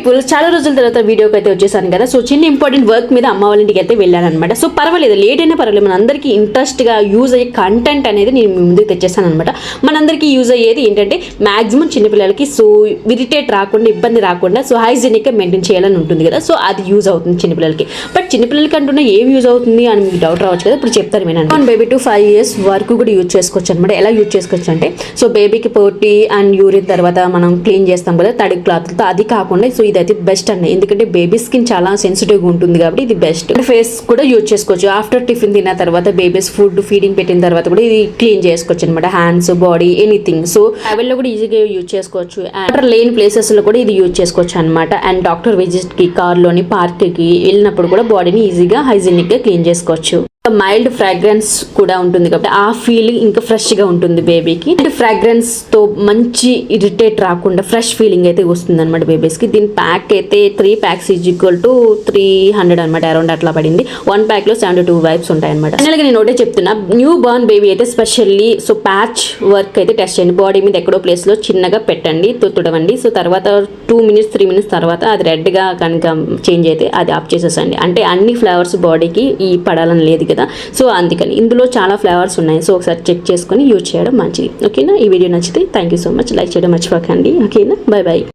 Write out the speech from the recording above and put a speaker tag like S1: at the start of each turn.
S1: People చాలా రోజుల తర్వాత వీడియోకి అయితే వచ్చేసాను కదా. సో చిన్న ఇంపార్టెంట్ వర్క్ మీద అమ్మ వాళ్ళ ఇంటికి అయితే వెళ్ళాను అనమాట సో పర్వాలేదు లేట్ అయినా పర్వాలేదు. మనందరికీ ఇంట్రెస్ట్గా యూజ్ అయ్యే కంటెంట్ అనేది నేను ముందుకు తెచ్చేసాను అనమాట మనందరికీ యూజ్ అయ్యేది ఏంటంటే మ్యాక్సిమం చిన్నపిల్లలకి సో ఇరిటేట్ రాకుండా ఇబ్బంది రాకుండా సో హైజీనిక్గా మెయింటైన్ చేయాలని ఉంటుంది కదా. సో అది యూజ్ అవుతుంది చిన్నపిల్లలకి. బట్ చిన్నపిల్లలకి అంటున్నా ఏం యూజ్ అవుతుంది అని మీకు డౌట్ రావచ్చు కదా. ఇప్పుడు చెప్తాను నేను one baby two five years వరకు కూడా యూజ్ చేసుకోవచ్చు అనమాట ఎలా యూజ్ చేసుకోవచ్చు అంటే సో బేబీకి పోటీ అండ్ యూరిన్ తర్వాత మనం క్లీన్ చేస్తాం కదా తడి క్లాత్తో అది కాకుండా సో ఇదైతే బెస్ట్ అండి ఎందుకంటే బేబీ స్కిన్ చాలా సెన్సిటివ్గా ఉంటుంది కాబట్టి ఇది బెస్ట్ ఫేస్ కూడా యూజ్ చేసుకోవచ్చు. ఆఫ్టర్ టిఫిన్ తిన్న తర్వాత బేబీస్ ఫుడ్ ఫీడింగ్ పెట్టిన తర్వాత కూడా ఇది క్లీన్ చేసుకోవచ్చు అనమాట హ్యాండ్స్ బాడీ ఎనీథింగ్ సో లో కూడా ఈజీగా యూజ్ చేసుకోవచ్చు. అండ్ లేని ప్లేసెస్లో కూడా ఇది యూజ్ చేసుకోవచ్చు అనమాట అండ్ డాక్టర్ విజిట్కి కార్లోని పార్క్కి వెళ్ళినప్పుడు కూడా బాడీని ఈజీగా హైజీనిక్గా క్లీన్ చేసుకోవచ్చు. మైల్డ్ ఫ్రాగ్రెన్స్ కూడా ఉంటుంది కాబట్టి ఆ ఫీలింగ్ ఇంకా ఫ్రెష్గా ఉంటుంది బేబీకి అండ్ ఫ్రాగ్రెన్స్తో మంచి ఇరిటేట్ రాకుండా ఫ్రెష్ ఫీలింగ్ అయితే వస్తుంది అనమాట బేబీస్కి. దీని ప్యాక్ అయితే three packs is equal to three hundred అనమాట అరౌండ్ అట్లా పడింది. వన్ ప్యాక్లో సెవెంటీ టూ వైబ్స్ ఉంటాయి అనమాట ఫైనల్గా నేను ఒకటే చెప్తున్నా న్యూ బర్న్ బేబీ అయితే స్పెషల్లీ సో ప్యాచ్ వర్క్ అయితే టెస్ట్ చేయండి. బాడీ మీద ఎక్కడో ప్లేస్లో చిన్నగా పెట్టండి తుడవండి. సో తర్వాత టూ మినిట్స్ త్రీ మినిట్స్ తర్వాత అది రెడ్గా కనుక చేంజ్ అయితే అది ఆఫ్ చేసేసండి. అంటే అన్ని ఫ్లవర్స్ బాడీకి ఈ పడాలని లేదు కదా? సో అందుకని ఇందులో చాలా ఫ్లేవర్స్ ఉన్నాయి. సో ఒకసారి చెక్ చేసుకొని యూజ్ చేయడం మంచిది. ఓకేనా? ఈ వీడియో నచ్చితే thank you so much. Like చేయడం మర్చిపోకండి. ఓకేనా? Bye bye